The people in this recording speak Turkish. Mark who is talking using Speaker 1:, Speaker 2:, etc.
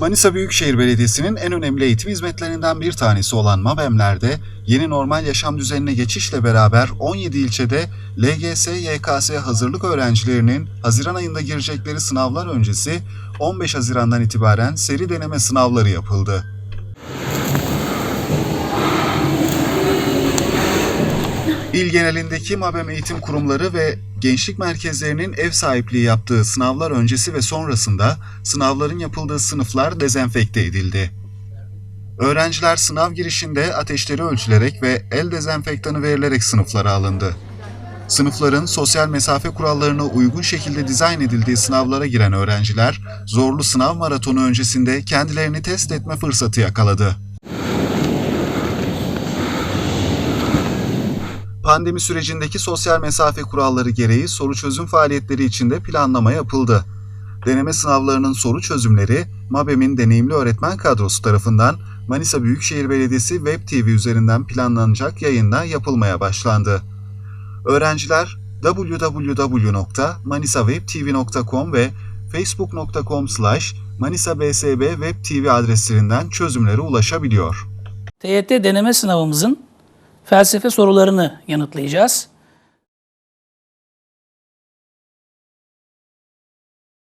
Speaker 1: Manisa Büyükşehir Belediyesi'nin en önemli eğitim hizmetlerinden bir tanesi olan MABEM'lerde yeni normal yaşam düzenine geçişle beraber 17 ilçede LGS, YKS hazırlık öğrencilerinin Haziran ayında girecekleri sınavlar öncesi 15 Haziran'dan itibaren seri deneme sınavları yapıldı. İl genelindeki MABEM eğitim kurumları ve gençlik merkezlerinin ev sahipliği yaptığı sınavlar öncesi ve sonrasında sınavların yapıldığı sınıflar dezenfekte edildi. Öğrenciler sınav girişinde ateşleri ölçülerek ve el dezenfektanı verilerek sınıflara alındı. Sınıfların sosyal mesafe kurallarına uygun şekilde dizayn edildiği sınavlara giren öğrenciler, zorlu sınav maratonu öncesinde kendilerini test etme fırsatı yakaladı. Pandemi sürecindeki sosyal mesafe kuralları gereği soru çözüm faaliyetleri içinde planlama yapıldı. Deneme sınavlarının soru çözümleri MABEM'in deneyimli öğretmen kadrosu tarafından Manisa Büyükşehir Belediyesi Web TV üzerinden planlanacak yayında yapılmaya başlandı. Öğrenciler www.manisawebtv.com ve facebook.com slash manisabsb adreslerinden çözümlere ulaşabiliyor.
Speaker 2: TYT deneme sınavımızın felsefe sorularını yanıtlayacağız.